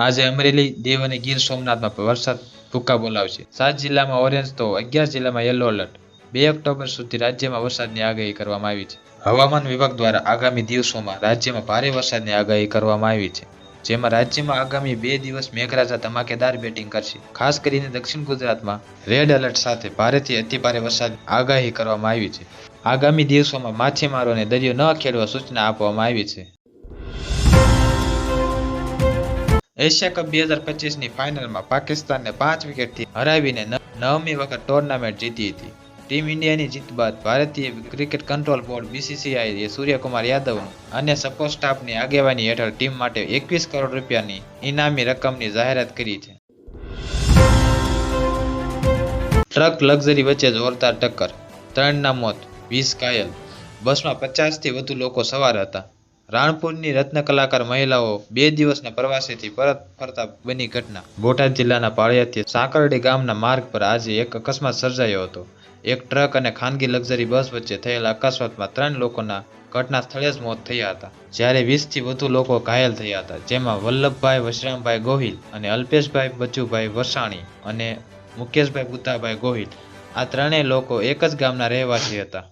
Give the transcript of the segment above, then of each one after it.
આજે અમરેલી દેવ અને ગીર સોમનાથમાં વરસાદ ભૂકા બોલાવશે. સાત જિલ્લામાં ઓરેન્જ તો અગિયાર જિલ્લામાં યલો એલર્ટ બે ઓક્ટોબર સુધી રાજ્યમાં વરસાદની આગાહી કરવામાં આવી છે. હવામાન વિભાગ દ્વારા આગામી દિવસોમાં રાજ્યમાં ભારે વરસાદની આગાહી કરવામાં આવી છે. જેમાં રાજ્યમાં આગામી બે દિવસ મેઘરાજા ધમાકેદાર બેટિંગ કરશે. ખાસ કરીને દક્ષિણ ગુજરાતમાં રેડ એલર્ટ સાથે ભારેથી અતિભારે વરસાદ આગાહી કરવામાં આવી છે. આગામી દિવસોમાં માછીમારોને દરિયો ન ખેડવા સૂચના આપવામાં આવી છે. એશિયા કપ બે હજાર ફાઇનલમાં પાકિસ્તાનને પાંચ વિકેટથી હરાવીને નવમી વખત ટુર્નામેન્ટ જીતી હતી. ટીમ ઇન્ડિયાની જીત બાદ ભારતીય ક્રિકેટ કંટ્રોલ બોર્ડ બીસીસીઆઈએ સૂર્યકુમાર યાદવ અને સપોર્ટ સ્ટાફની આગેવાની હેઠળ ટીમ માટે એકવીસ કરોડ રૂપિયાની ઇનામી રકમની જાહેરાત કરી છે. ટ્રક લક્ઝરી વચ્ચે જોરદાર ટક્કર, ત્રણના મોત, વીસ ઘાયલ. બસમાં પચાસથી વધુ લોકો સવાર હતા. રાણપુરની રત્ન કલાકાર મહિલાઓ બે દિવસના પ્રવાસેથી પરત ફરતા બની ઘટના. બોટાદ જિલ્લાના પાળિયાથી સાંકરડી ગામના માર્ગ પર આજે એક અકસ્માત સર્જાયો હતો. એક ટ્રક અને ખાનગી લક્ઝરી બસ વચ્ચે થયેલા અકસ્માતમાં ત્રણ લોકોના ઘટના સ્થળે જ મોત થયા હતા. જ્યારે વીસથી વધુ લોકો ઘાયલ થયા હતા, જેમાં વલ્લભભાઈ, વશરામભાઈ ગોહિલ અને અલ્પેશભાઈ, બચુભાઈ વસાણી અને મુકેશભાઈ બુદ્ધાભાઈ ગોહિલ. આ ત્રણેય લોકો એક જ ગામના રહેવાસી હતા.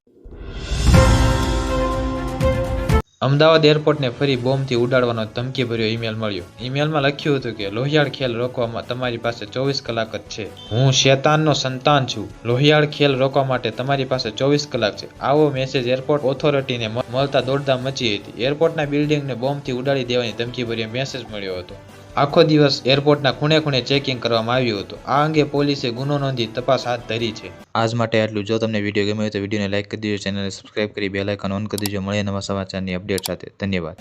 અમદાવાદ એરપોર્ટને ફરી બોમ્બથી ઉડાડવાનો ધમકીભર્યો ઈમેલ મળ્યો. ઈમેલમાં લખ્યું હતું કે, લોહિયાળ ખેલ રોકવામાં તમારી પાસે ચોવીસ કલાક જ છે. હું શેતાનનો સંતાન છું. લોહિયાળ ખેલ રોકવા માટે તમારી પાસે ચોવીસ કલાક છે. આવો મેસેજ એરપોર્ટ ઓથોરિટીને મળતા દોડધામ મચી હતી. એરપોર્ટના બિલ્ડિંગને બોમ્બથી ઉડાડી દેવાની ધમકીભર્યો મેસેજ મળ્યો હતો. આખો દિવસ એરપોર્ટના ખૂણે ખૂણે ચેકિંગ કરવામાં આવ્યું હતું. આ અંગે પોલીસે ગુનો નોંધી તપાસ હાથ ધરી છે. આજ માટે આટલું. જો તમને વીડિયો ગમ્યો હોય તો વિડીયોને લાઇક કરી દેજો, ચેનલને સબસ્ક્રાઇબ કરી બેલ આઇકન ઓન કરી દેજો. મળે નવા સમાચારની અપડેટ સાથે. ધન્યવાદ.